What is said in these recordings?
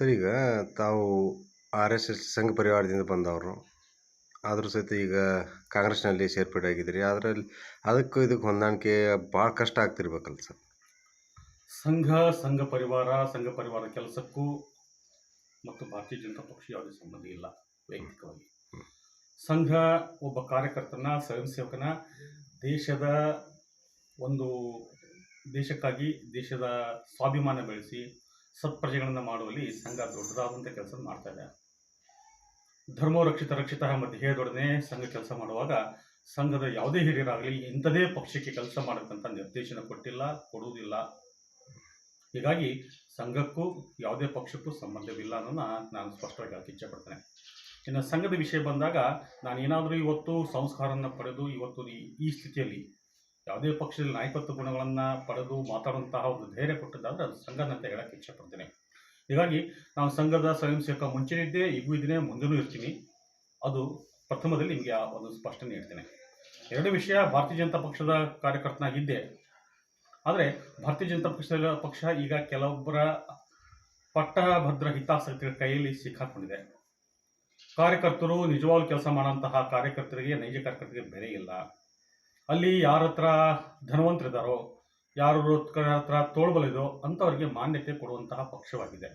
Sir ಈಗ ತಾವು R S S ಸಂಘ ಪರಿವಾರದಿಂದ ಬಂದವರು. ಆದರೂ ಸಹಿತ ಈಗ ಕಾಂಗ್ರೆಸ್ನಲ್ಲಿ ಸೇರ್ಪಡೆ ಆಗಿದ್ದೀರಿ ಅದರಲ್ಲಿ ಅದಕ್ಕೂ ಇದಕ್ಕೆ ಹೊಂದಾಣಿಕೆ ಭಾಳ ಕಷ್ಟ ಆಗ್ತಿರ್ಬೇಕಲ್ಲ ಸರ್? ಸಂಘ ಸಂಘ ಪರಿವಾರ ಸಂಘ ಪರಿವಾರ ಕೆಲಸಕ್ಕೂ ಮತ್ತು ಭಾರತೀಯ ಜನತಾ ಪಕ್ಷ ಯಾವುದೇ ಸಂಬಂಧ ಇಲ್ಲ ವೈಯಕ್ತಿಕವಾಗಿ. ಸಂಘ ಒಬ್ಬ ಕಾರ್ಯಕರ್ತನ ಸ್ವಯಂ ಸೇವಕನ ದೇಶದ ಒಂದು ದೇಶಕ್ಕಾಗಿ ದೇಶದ ಸ್ವಾಭಿಮಾನ ಬೆಳೆಸಿ ಸತ್ಪ್ರಜೆಗಳನ್ನು ಮಾಡುವಲ್ಲಿ ಸಂಘ ದೊಡ್ಡದಾದಂಥ ಕೆಲಸ ಮಾಡ್ತಾ ಇದೆ. ಧರ್ಮೋ ರಕ್ಷಿತ ರಕ್ಷಿತ ಧ್ಯೇಯದೊಡನೆ ಸಂಘ ಕೆಲಸ ಮಾಡುವಾಗ ಸಂಘದ ಯಾವುದೇ ಹಿರಿಯರಾಗಲಿ ಇಂಥದೇ ಪಕ್ಷಕ್ಕೆ ಕೆಲಸ ಮಾಡಕ್ಕಂಥ ನಿರ್ದೇಶನ ಕೊಟ್ಟಿಲ್ಲ, ಕೊಡುವುದಿಲ್ಲ. ಹೀಗಾಗಿ ಸಂಘಕ್ಕೂ ಯಾವುದೇ ಪಕ್ಷಕ್ಕೂ ಸಂಬಂಧವಿಲ್ಲ ಅನ್ನೋದನ್ನ ನಾನು ಸ್ಪಷ್ಟವಾಗಿ ಹೇಳಕ್ಕೆ ಇಚ್ಛೆಪಡ್ತೇನೆ. ಇನ್ನು ಸಂಘದ ವಿಷಯ ಬಂದಾಗ ನಾನು ಏನಾದರೂ ಇವತ್ತು ಸಂಸ್ಕಾರವನ್ನು ಪಡೆದು ಇವತ್ತು ಈ ಸ್ಥಿತಿಯಲ್ಲಿ ಯಾವುದೇ ಪಕ್ಷದಲ್ಲಿ ನಾಯಕತ್ವ ಗುಣಗಳನ್ನು ಪಡೆದು ಮಾತಾಡುವಂತಹ ಒಂದು ಧೈರ್ಯ ಕೊಟ್ಟದ್ದಾದ್ರೆ ಅದು ಸಂಘದಂತ ಹೇಳಕ್ಕೆ ಇಚ್ಛೆಪಡ್ತೇನೆ ಹೀಗಾಗಿ ನಾನು ಸಂಘದ ಸ್ವಯಂ ಸೇವಕ ಮುಂಚೆನಿದ್ದೆ ಈಗೂ ಇದ್ದೇನೆ, ಮುಂದೆನೂ ಇರ್ತೀನಿ. ಅದು ಪ್ರಥಮದಲ್ಲಿ ನಿಮಗೆ ಆ ಒಂದು ಸ್ಪಷ್ಟನೆ ನೀಡ್ತೇನೆ ಎರಡು ವಿಷಯ ಭಾರತೀಯ ಜನತಾ ಪಕ್ಷದ ಕಾರ್ಯಕರ್ತನಾಗಿದ್ದೆ. ಆದರೆ ಭಾರತೀಯ ಜನತಾ ಪಕ್ಷದ ಪಕ್ಷ ಈಗ ಕೆಲವೊಬ್ಬರ ಪಟ್ಟಭದ್ರ ಹಿತಾಸಕ್ತಿಗಳ ಕೈಯಲ್ಲಿ ಸಿಕ್ಕಾಕೊಂಡಿದೆ. ಕಾರ್ಯಕರ್ತರು ನಿಜವಾಗ್ಲೂ ಕೆಲಸ ಮಾಡುವಂತಹ ಕಾರ್ಯಕರ್ತರಿಗೆ, ನೈಜ ಕಾರ್ಯಕರ್ತರಿಗೆ ಬೆಲೆ ಇಲ್ಲ. ಅಲ್ಲಿ ಯಾರ ಹತ್ರ ಧನವಂತರಿದ್ದಾರೋ ಯಾರು ಹತ್ರ ತೋಳ್ಬಲಿದೋ ಅಂಥವ್ರಿಗೆ ಮಾನ್ಯತೆ ಕೊಡುವಂತಹ ಪಕ್ಷವಾಗಿದೆ.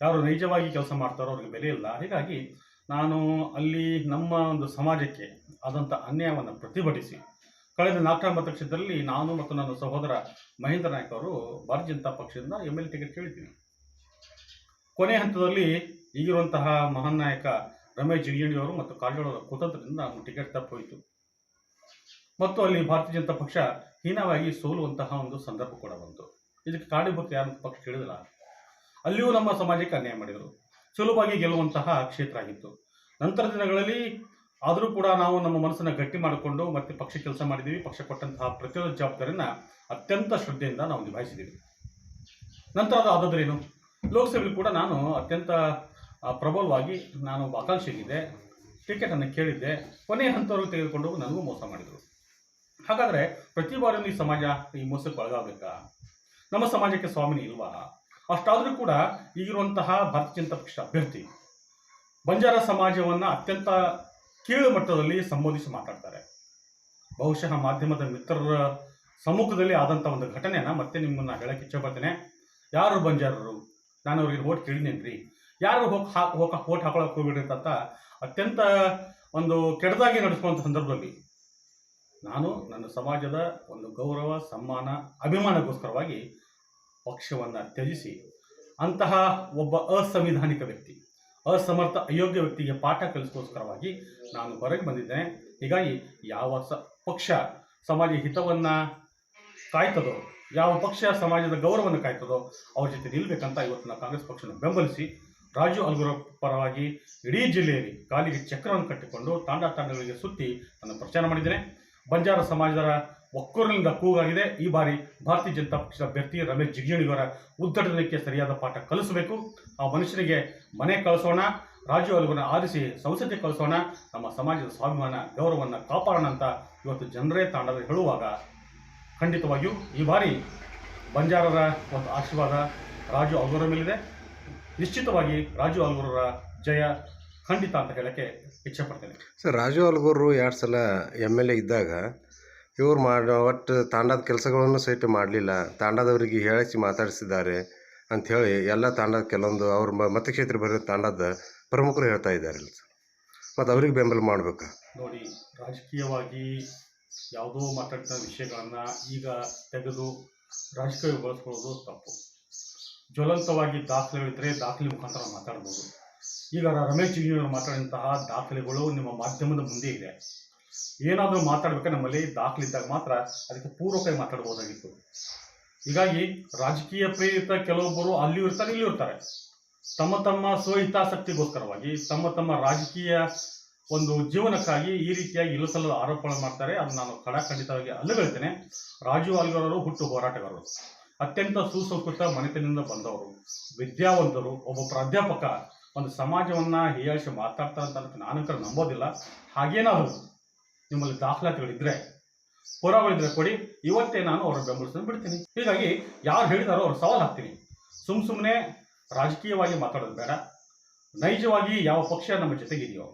ಯಾರು ನೈಜವಾಗಿ ಕೆಲಸ ಮಾಡ್ತಾರೋ ಅವ್ರಿಗೆ ಬೆಲೆ ಇಲ್ಲ. ಹೀಗಾಗಿ ನಾನು ಅಲ್ಲಿ ನಮ್ಮ ಒಂದು ಸಮಾಜಕ್ಕೆ ಆದಂಥ ಅನ್ಯಾಯವನ್ನು ಪ್ರತಿಭಟಿಸಿ, ಕಳೆದ ನಾಲ್ಕು ಕ್ಷೇತ್ರದಲ್ಲಿ ನಾನು ಮತ್ತು ನನ್ನ ಸಹೋದರ ಮಹೇಂದ್ರ ನಾಯ್ಕ ಅವರು ಭಾರತೀಯ ಜನತಾ ಪಕ್ಷದಿಂದ ಎಂ ಎಲ್ ಟಿಕೆಟ್ ಕೇಳಿದ್ದೀನಿ ಕೊನೆ ಹಂತದಲ್ಲಿ ಈಗಿರುವಂತಹ ಮಹಾನ್ ನಾಯಕ ರಮೇಶ್ ಜಿಗಜಿಣಿ ಮತ್ತು ಕಾರಜೋಳ ಕುತಂತ್ರದಿಂದ ಟಿಕೆಟ್ ತಪ್ಪೋಯಿತು ಮತ್ತು ಅಲ್ಲಿ ಭಾರತೀಯ ಜನತಾ ಪಕ್ಷ ಹೀನವಾಗಿ ಸೋಲುವಂತಹ ಒಂದು ಸಂದರ್ಭ ಕೂಡ ಬಂತು. ಇದಕ್ಕೆ ಕಾರಣೀಭೂತ ಯಾರು ಪಕ್ಷ ತಿಳಿದಿಲ್ಲ ಅಲ್ಲಿಯೂ ನಮ್ಮ ಸಮಾಜಕ್ಕೆ ಅನ್ಯಾಯ ಮಾಡಿದರು. ಸುಲಭವಾಗಿ ಗೆಲ್ಲುವಂತಹ ಕ್ಷೇತ್ರ ಆಗಿತ್ತು. ನಂತರ ದಿನಗಳಲ್ಲಿ ಆದರೂ ಕೂಡ ನಾವು ನಮ್ಮ ಮನಸ್ಸನ್ನು ಗಟ್ಟಿ ಮಾಡಿಕೊಂಡು ಮತ್ತೆ ಪಕ್ಷ ಕೆಲಸ ಮಾಡಿದ್ದೀವಿ. ಪಕ್ಷ ಕೊಟ್ಟಂತಹ ಪ್ರತಿಯೊಂದು ಜವಾಬ್ದಾರಿನ ಅತ್ಯಂತ ಶ್ರದ್ಧೆಯಿಂದ ನಾವು ನಿಭಾಯಿಸಿದ್ದೀವಿ. ನಂತರ ಅದು ಆದದ್ರೇನು? ಲೋಕಸಭೆಯಲ್ಲಿ ಕೂಡ ನಾನು ಅತ್ಯಂತ ಪ್ರಬಲವಾಗಿ ನಾನು ಆಕಾಂಕ್ಷೆಗಿದ್ದೆ ಟಿಕೆಟನ್ನು ಕೇಳಿದ್ದೆ. ಕೊನೆಯ ಹಂತವರೆಗೂ ತೆಗೆದುಕೊಂಡು ನನಗೂ ಮೋಸ ಮಾಡಿದರು. ಹಾಗಾದರೆ ಪ್ರತಿ ಬಾರಿಯೂ ಈ ಸಮಾಜ ಈ ಮೋಸಕ್ಕೆ ಒಳಗಾಗಬೇಕಾ? ನಮ್ಮ ಸಮಾಜಕ್ಕೆ ಸ್ವಾಮಿನಿ ಇಲ್ವಾ? ಅಷ್ಟಾದರೂ ಕೂಡ ಈಗಿರುವಂತಹ ಭಾರತೀಯ ಜನತಾ ಪಕ್ಷ ಅಭ್ಯರ್ಥಿ ಬಂಜಾರ ಸಮಾಜವನ್ನು ಅತ್ಯಂತ ಕೀಳು ಮಟ್ಟದಲ್ಲಿ ಸಂಬೋಧಿಸಿ ಮಾತಾಡ್ತಾರೆ. ಬಹುಶಃ ಮಾಧ್ಯಮದ ಮಿತ್ರರ ಸಮ್ಮುಖದಲ್ಲಿ ಆದಂಥ ಒಂದು ಘಟನೆಯನ್ನು ಮತ್ತೆ ನಿಮ್ಮನ್ನು ಹೇಳಕ್ಕೆ ಇಚ್ಛೆಪಡ್ತೇನೆ ಯಾರು ಬಂಜಾರರು? ನಾನು ಅವ್ರಿಗೆ ಓಟ್ ಕೇಳಿದ್ದೇನೆ ಯಾರು ಹೋಗಿ ಹಾಕಿ ಹೋಗಿ ಓಟ್ ಹಾಕೊಳಕ್ಕೆ ಹೋಗ್ಬಿಡ್ರಿ ಅತ್ಯಂತ ಒಂದು ಕೆಡದಾಗಿ ನಡೆಸುವಂಥ ಸಂದರ್ಭದಲ್ಲಿ ನಾನು ನನ್ನ ಸಮಾಜದ ಒಂದು ಗೌರವ, ಸಮ್ಮಾನ, ಅಭಿಮಾನಕ್ಕೋಸ್ಕರವಾಗಿ ಪಕ್ಷವನ್ನು ತ್ಯಜಿಸಿ ಅಂತಹ ಒಬ್ಬ ಅಸಂವಿಧಾನಿಕ ವ್ಯಕ್ತಿ, ಅಸಮರ್ಥ, ಅಯೋಗ್ಯ ವ್ಯಕ್ತಿಗೆ ಪಾಠ ಕಲಿಸೋಸ್ಕರವಾಗಿ ನಾನು ಹೊರಗೆ ಬಂದಿದ್ದೇನೆ. ಹೀಗಾಗಿ ಯಾವ ಸ, ಪಕ್ಷ ಸಮಾಜ ಹಿತವನ್ನು ಕಾಯ್ತದೋ, ಯಾವ ಪಕ್ಷ ಸಮಾಜದ ಗೌರವವನ್ನು ಕಾಯ್ತದೋ ಅವ್ರ ಜೊತೆ ನಿಲ್ಲಬೇಕಂತ ಇವತ್ತು ನಾವು ಕಾಂಗ್ರೆಸ್ ಪಕ್ಷವನ್ನು ಬೆಂಬಲಿಸಿ ರಾಜು ಅಲ್ಗುರ ಪರವಾಗಿ ಇಡೀ ಜಿಲ್ಲೆಯಲ್ಲಿ ಕಾಲಿಗೆ ಚಕ್ರವನ್ನು ಕಟ್ಟಿಕೊಂಡು ತಾಂಡ ತಾಂಡಗಳಿಗೆ ಸುತ್ತಿ ನಾನು ಪ್ರಚಾರ ಮಾಡಿದ್ದೇನೆ. ಬಂಜಾರ ಸಮಾಜದ ಒಕ್ಕೂರಿನಿಂದ ಕೂಗಾಗಿದೆ. ಈ ಬಾರಿ ಭಾರತೀಯ ಜನತಾ ಪಕ್ಷದ ಅಭ್ಯರ್ಥಿ ರಮೇಶ್ ಜಿಗಜಿಣಿಯವರ ಉದ್ಘಾಟನೆಗೆ ಸರಿಯಾದ ಪಾಠ ಕಲಿಸಬೇಕು. ಆ ಮನುಷ್ಯನಿಗೆ ಮನೆ ಕಳಿಸೋಣ ರಾಜು ಅಲ್ಗುನ ಆರಿಸಿ ಸಂಸತ್ತಿಗೆ ಕಳಿಸೋಣ, ನಮ್ಮ ಸಮಾಜದ ಸ್ವಾಭಿಮಾನ, ಗೌರವವನ್ನು ಕಾಪಾಡೋಣ ಅಂತ ಇವತ್ತು ಜನರೇ ತಾಂಡದ ಹೇಳುವಾಗ ಖಂಡಿತವಾಗಿಯೂ ಈ ಬಾರಿ ಬಂಜಾರರ ಒಂದು ಆಶೀರ್ವಾದ ರಾಜು ಅಲ್ಗೂರ ಮೇಲಿದೆ. ನಿಶ್ಚಿತವಾಗಿ ರಾಜು ಅಲ್ಗುರರ ಜಯ ಖಂಡಿತ ಅಂತ ಹೇಳಕ್ಕೆ ಇಚ್ಛೆ ಪಡ್ತೇನೆ ಸರ್ ರಾಜು ಅಲ್ಗೂರು ಎರಡು ಸಲ ಎಂ ಎಲ್ ಎ ಇದ್ದಾಗ ಇವ್ರು ಮಾಡೋ ಒಟ್ಟು ತಾಂಡದ ಕೆಲಸಗಳನ್ನು ಸಹಿತ ಮಾಡಲಿಲ್ಲ. ತಾಂಡದವರಿಗೆ ಹೇಳಿಸಿ ಮಾತಾಡಿಸಿದ್ದಾರೆ ಅಂಥೇಳಿ ಎಲ್ಲ ತಾಂಡದ ಕೆಲವೊಂದು ಅವ್ರ ಮ- ಮತಕ್ಷೇತ್ರ ಬರೋ ತಾಂಡದ ಪ್ರಮುಖರು ಹೇಳ್ತಾ ಇದ್ದಾರೆ ಸರ್. ಮತ್ತು ಅವ್ರಿಗೆ ಬೆಂಬಲ ಮಾಡಬೇಕು? ನೋಡಿ ರಾಜಕೀಯವಾಗಿ ಯಾವುದೋ ಮಾತಾಡಿದ ವಿಷಯಗಳನ್ನು ಈಗ ತೆಗೆದು ರಾಜಕೀಯ ಬಳಸ್ಕೊಳ್ಳೋದು ತಪ್ಪು. ಜ್ವಲಂತವಾಗಿ ದಾಖಲೆಗಳಿದ್ದರೆ ದಾಖಲೆ ಮುಖಾಂತರ ಮಾತಾಡ್ಬೋದು. ಈಗ ರಮೇಶ್ ಜಿಗಿಯವರು ಮಾತಾಡಿದಂತಹ ದಾಖಲೆಗಳು ನಿಮ್ಮ ಮಾಧ್ಯಮದ ಮುಂದೆ ಇದೆ. ಏನಾದರೂ ಮಾತಾಡಬೇಕಾದ್ರೆ ನಮ್ಮಲ್ಲಿ ದಾಖಲೆ ಇದ್ದಾಗ ಮಾತ್ರ ಅದಕ್ಕೆ ಪೂರ್ವಕವಾಗಿ ಮಾತಾಡ್ಬೋದಾಗಿತ್ತು. ಹೀಗಾಗಿ ರಾಜಕೀಯ ಪ್ರೇರಿತ ಕೆಲವೊಬ್ಬರು ಅಲ್ಲಿಯೂ ಇರ್ತಾರೆ, ಇಲ್ಲಿಯೂ ಇರ್ತಾರೆ. ತಮ್ಮ ತಮ್ಮ ಸ್ವಹಿತಾಸಕ್ತಿಗೋಸ್ಕರವಾಗಿ, ತಮ್ಮ ತಮ್ಮ ರಾಜಕೀಯ ಒಂದು ಜೀವನಕ್ಕಾಗಿ ಈ ರೀತಿಯಾಗಿ ಇಲ್ಲಸಲ್ಲದ ಆರೋಪಗಳನ್ನು ಮಾಡ್ತಾರೆ. ಅದು ನಾನು ಖಡಾಖಂಡಿತವಾಗಿ ಅಲ್ಲಗಳ್ತೇನೆ ರಾಜೀವ್ ಅಲ್ಗಾರರು ಹುಟ್ಟು ಹೋರಾಟಗಾರರು. ಅತ್ಯಂತ ಸುಸಂಸ್ಕೃತ ಮನೆತನದಿಂದ ಬಂದವರು. ವಿದ್ಯಾವಂತರು, ಒಬ್ಬ ಪ್ರಾಧ್ಯಾಪಕ ಒಂದು ಸಮಾಜವನ್ನು ಹೀಯಾಳಿಸಿ ಮಾತಾಡ್ತಾ ಅಂತ ನಾನು ನಂಬೋದಿಲ್ಲ ನಂಬೋದಿಲ್ಲ. ಹಾಗೇನಾದರೂ ನಿಮ್ಮಲ್ಲಿ ದಾಖಲಾತಿಗಳಿದ್ರೆ, ಪುರಾವೆಗಳಿದ್ರೆ ಕೊಡಿ. ಇವತ್ತೇ ನಾನು ಅವರ ಬೆಂಬಲಿಸಲು ಬಿಡ್ತೀನಿ. ಹೀಗಾಗಿ ಯಾರು ಹೇಳಿದಾರೋ ಅವ್ರು ಸವಾಲು ಹಾಕ್ತೀನಿ. ಸುಮ್ ಸುಮ್ಮನೆ ರಾಜಕೀಯವಾಗಿ ಮಾತಾಡೋದು ಬೇಡ. ನೈಜವಾಗಿ ಯಾವ ಪಕ್ಷ ನಮ್ಮ ಜೊತೆಗಿದೆಯೋ,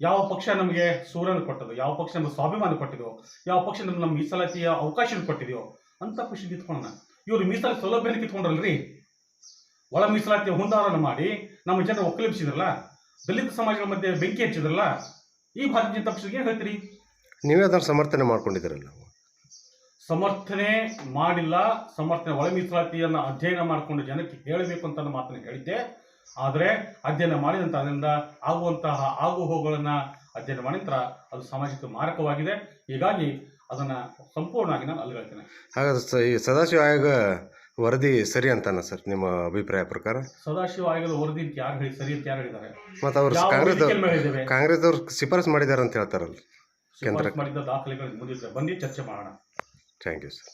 ಯಾವ ಪಕ್ಷ ನಮಗೆ ಸೂರ್ಯನ ಕೊಟ್ಟದೋ, ಯಾವ ಪಕ್ಷ ನಮಗೆ ಸ್ವಾಭಿಮಾನ ಕೊಟ್ಟಿದೆಯೋ ಯಾವ ಪಕ್ಷ ನಮ್ಗೆ ನಮ್ಮ ಮೀಸಲಾತಿಯ ಅವಕಾಶ ಕೊಟ್ಟಿದೆಯೋ ಅಂತ ಖುಷಿ ನಿಂತ್ಕೊಳ್ಳೋಣ ಇವರು ಮೀಸಲಾತಿ ಸೌಲಭ್ಯನ ಕಿತ್ಕೊಂಡ್ರಲ್ರಿ? ಒಳ ಮೀಸಲಾತಿ ಹುಂದಾರನ ಮಾಡಿ ನಮ್ಮ ಜನ ಒಕ್ಕಲಿಪಿಸಿದ್ರಲ್ಲ ದಲಿತ ಸಮಾಜಗಳ ಮಧ್ಯೆ ಬೆಂಕಿ ಹಚ್ಚಿದ್ರಲ್ಲ ಈ ಭಾರತೀಯ ಜನತಾ ಪಕ್ಷಕ್ಕೆ ಏನು ಹೇಳ್ತೀರಿ? ನೀವೇ ಅದನ್ನು ಸಮರ್ಥನೆ ಮಾಡ್ಕೊಂಡಿದ್ದೀರಲ್ಲ. ಸಮರ್ಥನೆ ಮಾಡಿಲ್ಲ ಸಮರ್ಥನೆ ಒಳ ಮೀಸಲಾತಿಯನ್ನು ಅಧ್ಯಯನ ಮಾಡಿಕೊಂಡು ಜನಕ್ಕೆ ಹೇಳಬೇಕು ಅಂತ ನಾನು ಮಾತನ್ನು ಹೇಳಿದ್ದೆ. ಆದರೆ ಅಧ್ಯಯನ ಮಾಡಿದಂಥ ಅದರಿಂದ ಆಗುವಂತಹ ಆಗು ಹೋಗುಗಳನ್ನು ಅಧ್ಯಯನ ಮಾಡಿದ್ರೆ ಅದು ಸಾಮಾಜಿಕ ಮಾರಕವಾಗಿದೆ. ಹೀಗಾಗಿ ಅದನ್ನು ಸಂಪೂರ್ಣವಾಗಿ ನಾನು ಅಲ್ಲಿಹೇಳ್ತೇನೆ ಹಾಗಾದ್ರೆ ಸ ಈ ಸದಾಶಿವ ಆಯೋಗ ವರದಿ ಸರಿ ಅಂತಾನ ಸರ್ ನಿಮ್ಮ ಅಭಿಪ್ರಾಯ ಪ್ರಕಾರ? ಸದಾಶಿವ ಆಯೋಗದ ವರದಿ ಅಂತ ಯಾರು ಹೇಳಿ ಸರಿ ಅಂತ ಯಾರು ಹೇಳಿದ್ದಾರೆ? ಮತ್ತು ಅವ್ರು ಯಾವ ಕಾಂಗ್ರೆಸ್ ವೇದಿಕೆಯ ಮೇಲೆ ಹೇಳಿದ್ದೇವೆ? ಕಾಂಗ್ರೆಸ್ದವ್ರು ಶಿಫಾರಸ್ ಮಾಡಿದ್ದಾರೆ ಅಂತ ಹೇಳ್ತಾರಲ್ಲ ಕೇಂದ್ರಕ್ಕೆ. ಮಾಡಿದ್ದ ದಾಖಲೆಗಳು ಮುಂದೆ ಬಂದು ಚರ್ಚೆ ಮಾಡೋಣ. Thank you sir